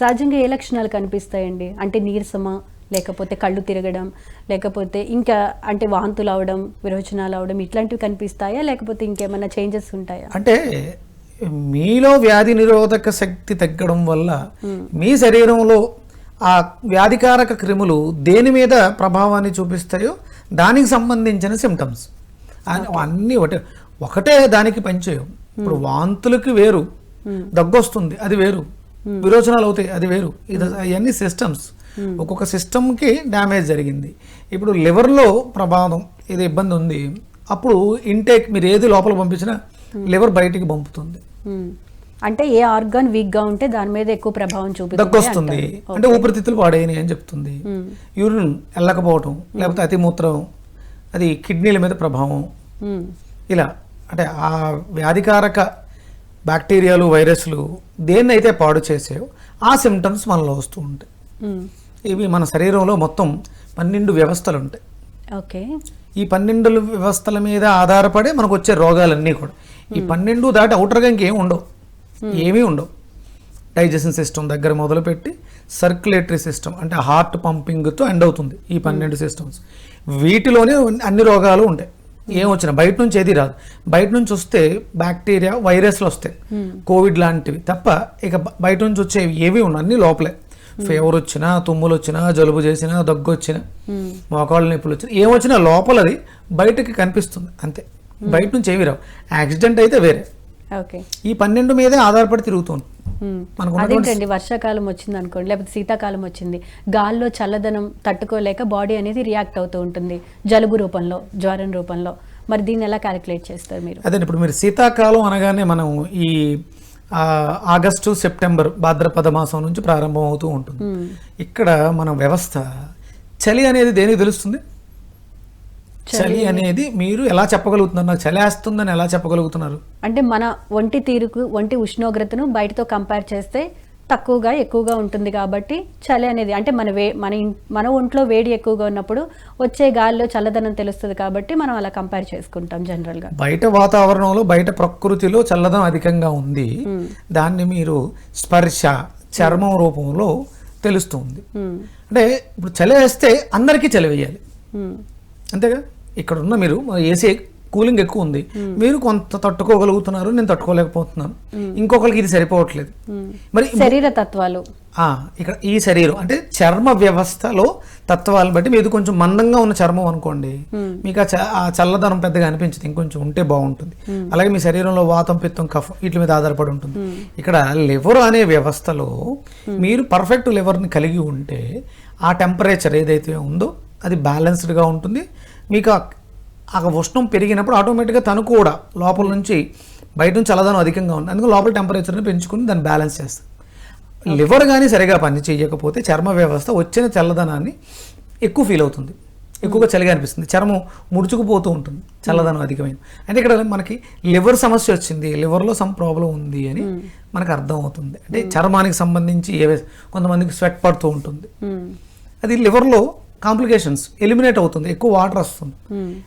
సహజంగా ఏ లక్షణాలు కనిపిస్తాయండి? అంటే నీరసమా? లేకపోతే కళ్ళు తిరగడం లేకపోతే ఇంకా అంటే వాంతులు అవడం విరోచనాలు అవడం ఇట్లాంటివి కనిపిస్తాయా? లేకపోతే ఇంకేమైనా చేంజెస్ ఉంటాయా? అంటే మీలో వ్యాధి నిరోధక శక్తి తగ్గడం వల్ల మీ శరీరంలో ఆ వ్యాధికారక క్రిములు దేని మీద ప్రభావాన్ని చూపిస్తాయో దానికి సంబంధించిన సిమ్టమ్స్ అన్నీ ఒకటే ఒకటే దానికి పనిచేయవు. ఇప్పుడు వాంతులకి వేరు దగ్గొస్తుంది అది వేరు. విరోచనాలు అవుతాయి. అది వేరు. ఇది అవన్నీ సిస్టమ్స్ ఒక్కొక్క సిస్టమ్కి డ్యామేజ్ జరిగింది. ఇప్పుడు లివర్లో ప్రమాదం ఇది ఇబ్బంది ఉంది అప్పుడు ఇంటేక్ మీరు ఏది లోపల పంపించినా లివర్ బయటికి పంపుతుంది. అంటే ఏ ఆర్గాన్ వీక్గా ఉంటే దాని మీద ఎక్కువ ప్రభావం చూపిస్తుంది దగ్గొస్తుంది. అంటే ఊపిరితిత్తులు పాడైనాయి అని చెప్తుంది. యూరిన్ వెళ్ళకపోవటం లేకపోతే అతిమూత్రం అది కిడ్నీల మీద ప్రభావం. ఇలా. అంటే ఆ వ్యాధికారక బ్యాక్టీరియాలు వైరస్లు దేన్నైతే పాడు చేసాయో ఆ సిమ్టమ్స్ మనలో వస్తూ ఉంటాయి. మ్మ్. ఇవి మన శరీరంలో మొత్తం పన్నెండు వ్యవస్థలు ఉంటాయి ఓకే. ఈ పన్నెండు వ్యవస్థల మీద ఆధారపడే మనకు వచ్చే రోగాలన్నీ కూడా. ఈ పన్నెండు దాటి అవుటర్గా ఇంకేం ఉండవు. ఏమీ ఉండవు. డైజెషన్ సిస్టమ్ దగ్గర మొదలుపెట్టి సర్క్యులేటరీ సిస్టమ్ అంటే హార్ట్ పంపింగ్తో ఎండ్ అవుతుంది ఈ పన్నెండు సిస్టమ్స్. వీటిలోనే అన్ని రోగాలు ఉంటాయి. ఏం వచ్చినా బయట నుంచి ఏది రాదు. బయట నుంచి వస్తే బ్యాక్టీరియా వైరస్లు వస్తాయి. కోవిడ్ లాంటివి. తప్ప ఇక బయట నుంచి వచ్చేవి ఏవి ఉండవు అన్ని లోపలే. ఫీవర్ వచ్చినా తుమ్ములు వచ్చినా జలుబు చేసినా దగ్గు వచ్చినా మోకాళ్ళ నొప్పులు వచ్చినా ఏం వచ్చినా లోపలది బయటకి కనిపిస్తుంది అంతే. బయట నుంచి ఏవి రావు. యాక్సిడెంట్ అయితే వేరే. ఓకే. ఈ పన్నెండు మీదే ఆధారపడి తిరుగుతుంది. అదేంటండి? వర్షాకాలం వచ్చింది అనుకోండి లేకపోతే శీతాకాలం వచ్చింది గాల్లో చల్లదనం తట్టుకోలేక బాడీ అనేది రియాక్ట్ అవుతూ ఉంటుంది జలుబు రూపంలో జ్వరం రూపంలో. మరి దీన్ని ఎలా క్యాలిక్యులేట్ చేస్తారు మీరు? అదే ఇప్పుడు మీరు శీతాకాలం అనగానే మనం ఈ ఆగస్టు సెప్టెంబర్ భాద్రపద మాసం నుంచి ప్రారంభం అవుతూ ఉంటుంది ఇక్కడ మన వ్యవస్థ చలి అనేది దేనికి తెలుస్తుంది? చలి అనేది మీరు ఎలా చెప్పగలుగుతున్నారు? నాకు చలి వేస్తుందని ఎలా చెప్పగలుగుతున్నారు? అంటే మన ఒంటి తీరుకు ఒంటి ఉష్ణోగ్రతను బయటతో కంపేర్ చేస్తే తక్కువగా ఎక్కువగా ఉంటుంది కాబట్టి చలి అనేది అంటే మన వే మన మన ఒంట్లో వేడి ఎక్కువగా ఉన్నప్పుడు వచ్చే గాలిలో చల్లదనం తెలుస్తుంది కాబట్టి మనం అలా కంపేర్ చేసుకుంటాం జనరల్గా బయట వాతావరణంలో బయట ప్రకృతిలో చల్లదనం అధికంగా ఉంది. దాన్ని మీరు స్పర్శ చర్మం రూపంలో తెలుస్తుంది. అంటే ఇప్పుడు చలి వేస్తే అందరికీ చలి వేయాలి. అంతేగా? ఇక్కడ ఉన్న మీరు ఏసీ కూలింగ్ ఎక్కువ ఉంది. మీరు కొంత తట్టుకోగలుగుతున్నారు నేను తట్టుకోలేకపోతున్నాను. ఇంకొకరికి ఇది సరిపోవట్లేదు. మరి శరీర తత్వాలు. ఆ, ఇక్కడ ఈ శరీరం అంటే చర్మ వ్యవస్థలో తత్వాలను బట్టి మీది కొంచెం మందంగా ఉన్న చర్మం అనుకోండి. మీకు ఆ చల్లదనం పెద్దగా అనిపించదు ఇంకొంచెం ఉంటే బాగుంటుంది. అలాగే మీ శరీరంలో వాతం పిత్తం కఫం వీటి మీద ఆధారపడి ఉంటుంది. ఇక్కడ లివర్ అనే వ్యవస్థలో మీరు పర్ఫెక్ట్ లివర్ని కలిగి ఉంటే ఆ టెంపరేచర్ ఏదైతే ఉందో అది బ్యాలెన్స్డ్గా ఉంటుంది. మీకు ఆ- ఉష్ణం పెరిగినప్పుడు ఆటోమేటిక్గా తను కూడా లోపల నుంచి బయట నుంచి చల్లదనం అధికంగా ఉంది. అందుకని లోపల టెంపరేచర్ని పెంచుకుని దాన్ని బ్యాలెన్స్ చేస్తుంది లివర్ కానీ సరిగా పని చేయకపోతే చర్మ వ్యవస్థ వచ్చిన చల్లదనాన్ని ఎక్కువ ఫీల్ అవుతుంది. ఎక్కువగా చలిగా అనిపిస్తుంది. చర్మం ముడుచుకుపోతూ ఉంటుంది చల్లదనం అధికమైన. అంటే ఇక్కడ మనకి లివర్ సమస్య వచ్చింది లివర్లో సమ్ ప్రాబ్లం ఉంది అని మనకు అర్థం అవుతుంది అంటే చర్మానికి సంబంధించి ఏవే కొంతమందికి స్వెట్ పడుతూ ఉంటుంది. అది లివర్లో కాంప్లికేషన్స్ ఎలిమినేట్ అవుతుంది ఎక్కువ వాటర్ వస్తుంది.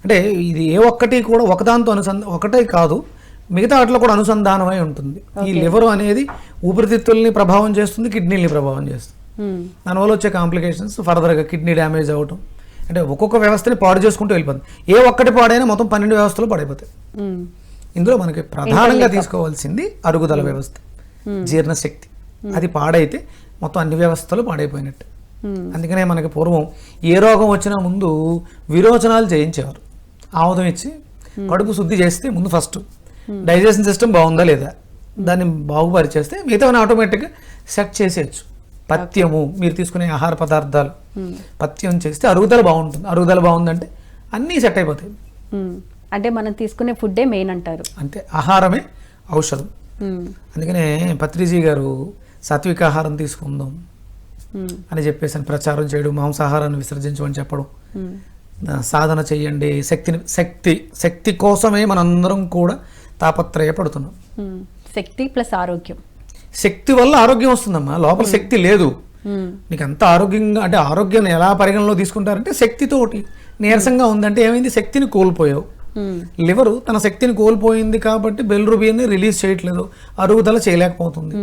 అంటే ఇది ఏ ఒక్కటి కూడా ఒకదాంతో అనుసంధ ఒకటే కాదు మిగతా వాటిలో కూడా అనుసంధానమై ఉంటుంది. ఈ లివర్ అనేది ఊపిరితిత్తుల్ని ప్రభావం చేస్తుంది కిడ్నీని ప్రభావం చేస్తుంది. మ్మ్. దానివల్ల వచ్చే కాంప్లికేషన్స్ ఫర్దర్గా కిడ్నీ డ్యామేజ్ అవ్వటం. అంటే ఒక్కొక్క వ్యవస్థని పాడు చేసుకుంటూ వెళ్ళిపోతుంది. ఏ ఒక్కటి పాడైనా మొత్తం పన్నెండు వ్యవస్థలు పాడైపోతాయి. మ్మ్. ఇందులో మనకి ప్రధానంగా తీసుకోవాల్సింది అరుగుదల వ్యవస్థ జీర్ణశక్తి. అది పాడైతే మొత్తం అన్ని వ్యవస్థలు పాడైపోయినట్టు. అందుకనే మనకి పూర్వం ఏ రోగం వచ్చినా ముందు విరోచనాలు చేయించేవారు. ఆముదం ఇచ్చి కడుపు శుద్ధి చేస్తే ముందు ఫస్ట్ డైజెషన్ సిస్టమ్ బాగుందా లేదా? దాన్ని బాగుపరిచేస్తే మిగతావన్నీ ఆటోమేటిక్గా సెట్ చేసేయచ్చు. పథ్యము మీరు తీసుకునే ఆహార పదార్థాలు. పథ్యం చేస్తే అరుగుదల బాగుంటుంది. అరుగుదల బాగుందంటే అన్నీ సెట్ అయిపోతాయి. అంటే మనం తీసుకునే ఫుడ్డే మెయిన్ అంటారు. అంతే ఆహారమే ఔషధం. అందుకనే పత్రిజీ గారు సాత్విక ఆహారం తీసుకుందాం. అని చెప్పేసి ప్రచారం చేయడం మాంసాహారాన్ని విసర్జించమని చెప్పడం. సాధన చేయండి. శక్తిని శక్తి శక్తి కోసమే మనందరం కూడా తాపత్రయపడుతున్నాం. శక్తి ప్లస్ ఆరోగ్యం. శక్తి వల్ల ఆరోగ్యం వస్తుందమ్మా. లోపల శక్తి లేదు. నీకు అంత ఆరోగ్యంగా అంటే ఆరోగ్యాన్ని ఎలా పరిగణలో తీసుకుంటారంటే శక్తితోటి. నీరసంగా ఉందంటే ఏమైంది? శక్తిని కోల్పోయావు. లివరు తన శక్తిని కోల్పోయింది కాబట్టి బెల్రుబియన్ని రిలీజ్ చేయట్లేదు. అరుగుదల చేయలేకపోతుంది.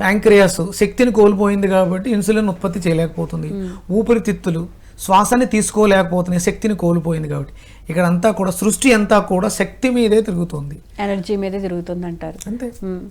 ప్యాంక్రియాస్ శక్తిని కోల్పోయింది కాబట్టి ఇన్సులిన్ ఉత్పత్తి చేయలేకపోతుంది. ఊపిరితిత్తులు శ్వాసని తీసుకోలేకపోతున్నాయి శక్తిని కోల్పోయింది కాబట్టి. ఇక్కడ అంతా కూడా సృష్టి అంతా కూడా శక్తి మీదే తిరుగుతుంది. ఎనర్జీ మీదే తిరుగుతుంది అంటారు అంతే. మ్మ్.